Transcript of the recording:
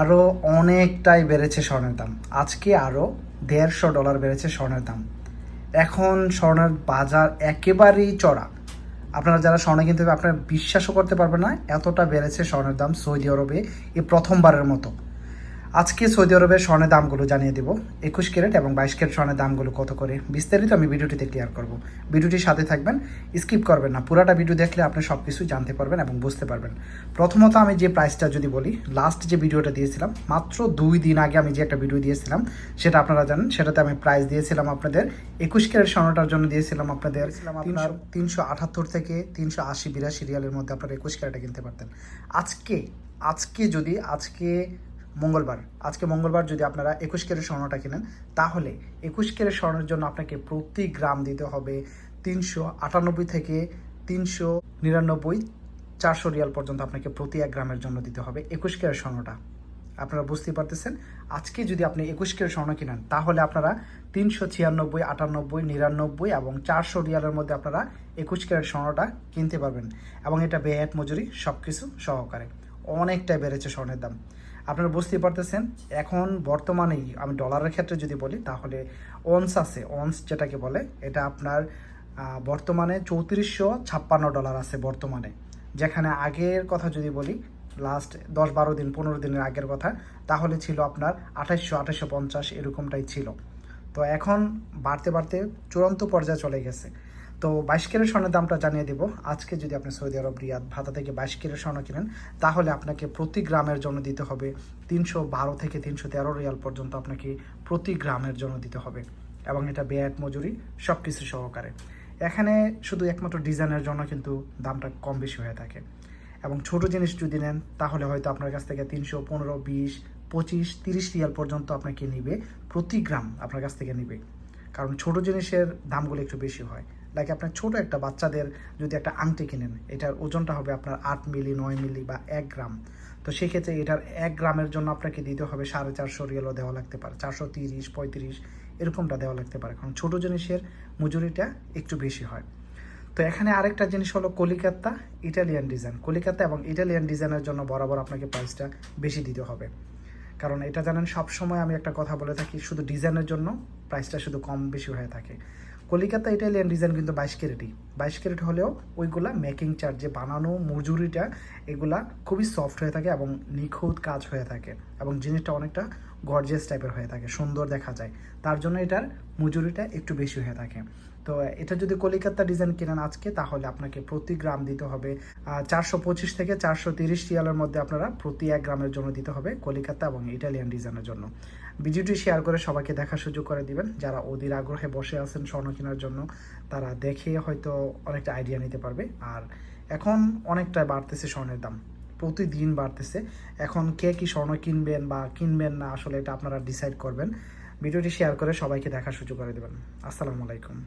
আরও অনেকটাই বেড়েছে স্বর্ণের দাম। আজকে আরও দেড়শো ডলার বেড়েছে স্বর্ণের দাম। এখন স্বর্ণের বাজার একেবারেই চড়া। আপনারা যারা স্বর্ণ কিনতে হবে, আপনারা বিশ্বাসও করতে পারবেন না, এতটা বেড়েছে স্বর্ণের দাম সৌদি আরবে এই প্রথমবারের মতো। আজকে সৌদি আরবের স্বর্ণের দামগুলো জানিয়ে দেব। একুশ ক্যারেট এবং বাইশ ক্যারেট স্বর্ণের দামগুলো কত করে? বিস্তারিত আমি ভিডিওটিতে ক্লিয়ার করব। ভিডিওটির সাথে থাকবেন স্কিপ করবেন না। পুরাটা ভিডিও দেখলে আপনি সব কিছু জানতে পারবেন এবং বুঝতে পারবেন। প্রথমত আমি যে প্রাইসটা যদি বলি লাস্ট যে ভিডিওটা দিয়েছিলাম মাত্র দুই দিন আগে আমি যে একটা ভিডিও দিয়েছিলাম সেটা আপনারা জানেন সেটাতে আমি প্রাইস দিয়েছিলাম আপনাদের একুশ ক্যারেট স্বর্ণটার জন্য দিয়েছিলাম আপনাদের আপনার তিনশো আটাত্তর থেকে তিনশো আশি বিরাশি রিয়ালের মধ্যে আপনারা একুশ ক্যারেটে কিনতে পারতেন। আজকে আজকে যদি আজকে মঙ্গলবার। আজকে মঙ্গলবার যদি আপনারা একুশ কেরের স্বর্ণটা কিনেন, তাহলে একুশ কেরের স্বর্ণের জন্য আপনাকে প্রতি গ্রাম দিতে হবে তিনশো আটানব্বই থেকে তিনশো নিরানব্বই, চারশো রিয়াল পর্যন্ত আপনাকে প্রতি এক গ্রামের জন্য দিতে হবে একুশ কেরের স্বর্ণটা। আপনারা বুঝতেই পারতেছেন? আজকে যদি আপনি একুশ কেরের স্বর্ণ কিনেন, তাহলে আপনারা তিনশো ছিয়ানব্বই, আটানব্বই, নিরানব্বই এবং চারশো রিয়ালের মধ্যে আপনারা একুশ ক্যারেট স্বর্ণটা কিনতে পারবেন এবং এটা বেহাত মজুরি সব কিছু সহকারে। অনেকটাই বেড়েছে স্বর্ণের দাম। আপনারা বুঝতেই পারতেছেন, এখন বর্তমানেই আমি ডলারের ক্ষেত্রে যদি বলি, তাহলে অনস আছে অনস যেটাকে বলে, এটা আপনার বর্তমানে চৌত্রিশশো ছাপ্পান্ন ডলার আছে বর্তমানে। যেখানে আগের কথা যদি বলি লাস্ট দশ বারো দিন, পনেরো দিনের আগের কথা, তাহলে ছিল আপনার আঠাইশশো আঠাইশশো পঞ্চাশ এরকমটাই ছিল। তো এখন বাড়তে বাড়তে চূড়ান্ত পর্যায়ে চলে গেছে। তো বাইশ কেরের স্বর্ণের দামটা জানিয়ে দেব। আজকে যদি আপনি সৌদি আরব, রিয়াদ, ভাতা থেকে বাইশ কেরের স্বর্ণ কিনেন, তাহলে আপনাকে প্রতি গ্রামের জন্য দিতে হবে তিনশো বারো থেকে তিনশো তেরো রিয়াল পর্যন্ত আপনাকে প্রতি গ্রামের জন্য দিতে হবে। এবং এটা বেয়াত মজুরি সব কিছু সহকারে। এখানে শুধু একমাত্র ডিজাইনের জন্য কিন্তু দামটা কম বেশি হয়ে থাকে। এবং ছোট জিনিস যদি নেন, তাহলে হয়তো আপনার কাছ থেকে তিনশো পনেরো, বিশ, পঁচিশ, তিরিশ রিয়াল পর্যন্ত আপনাকে নিবে, প্রতি গ্রাম আপনার কাছ থেকে নিবে। কারণ ছোট জিনিসের দামগুলো একটু বেশি হয়। লাইক আপনার ছোট একটা বাচ্চাদের যদি একটা আংটি কিনেন এটার ওজনটা হবে আপনার আট মিলি, নয় মিলি বা এক গ্রাম। তো সেক্ষেত্রে এটার এক গ্রামের জন্য আপনাকে দিতে হবে সাড়ে চারশো রিয়ালও দেওয়া লাগতে পারে, চারশো তিরিশ, পঁয়ত্রিশ, এরকমটা দেওয়া লাগতে পারে। কারণ ছোটো জিনিসের মজুরিটা একটু বেশি হয়। তো এখানে আরেকটা জিনিস হলো কলিকাতা ইটালিয়ান ডিজাইন। কলিকাতা এবং ইটালিয়ান ডিজাইনের জন্য বরাবর আপনাকে প্রাইসটা বেশি দিতে হবে। কারণ এটা জানেন সব সময় আমি একটা কথা বলে থাকি, শুধু ডিজাইনের জন্য প্রাইসটা শুধু কম বেশি হয়ে থাকে। কলিকাতা ইটালিয়ান ডিজাইন কিন্তু বাইশ ক্যারেটই। বাইশ ক্যারেট হলেও ওইগুলা মেকিং চার্জ বানানো মজুরিটা, এগুলা খুবই সফট হয়ে থাকে এবং নিখুঁত কাজ হয়ে থাকে এবং জিনিসটা অনেকটা গর্জেস টাইপের হয়ে থাকে, সুন্দর দেখা যায়। তার জন্য এটার মজুরিটা একটু বেশি হয়ে থাকে। তো এটা যদি কলিকাতা ডিজাইন কেনেন আজকে, তাহলে আপনাকে প্রতি গ্রাম দিতে হবে চারশো পঁচিশ থেকে চারশো তিরিশ রিয়ালের মধ্যে আপনারা প্রতি এক গ্রামের জন্য দিতে হবে কলিকাতা এবং ইটালিয়ান ডিজাইনের জন্য। ভিডিওটি শেয়ার করে সবাইকে দেখার সুযোগ করে দিবেন। যারা অধীর আগ্রহে বসে আছেন স্বর্ণ কেনার জন্য, তারা দেখে হয়তো অনেকটা আইডিয়া নিতে পারবে। আর এখন অনেকটা বাড়তেছে স্বর্ণের দাম। প্রতিদিন বাড়তেছে। এখন কে কি স্বর্ণ কিনবেন বা কিনবেন না, আসলে এটা আপনারা ডিসাইড করবেন। ভিডিওটি শেয়ার করে সবাইকে দেখার সুযোগ করে দেবেন। আসসালামু আলাইকুম।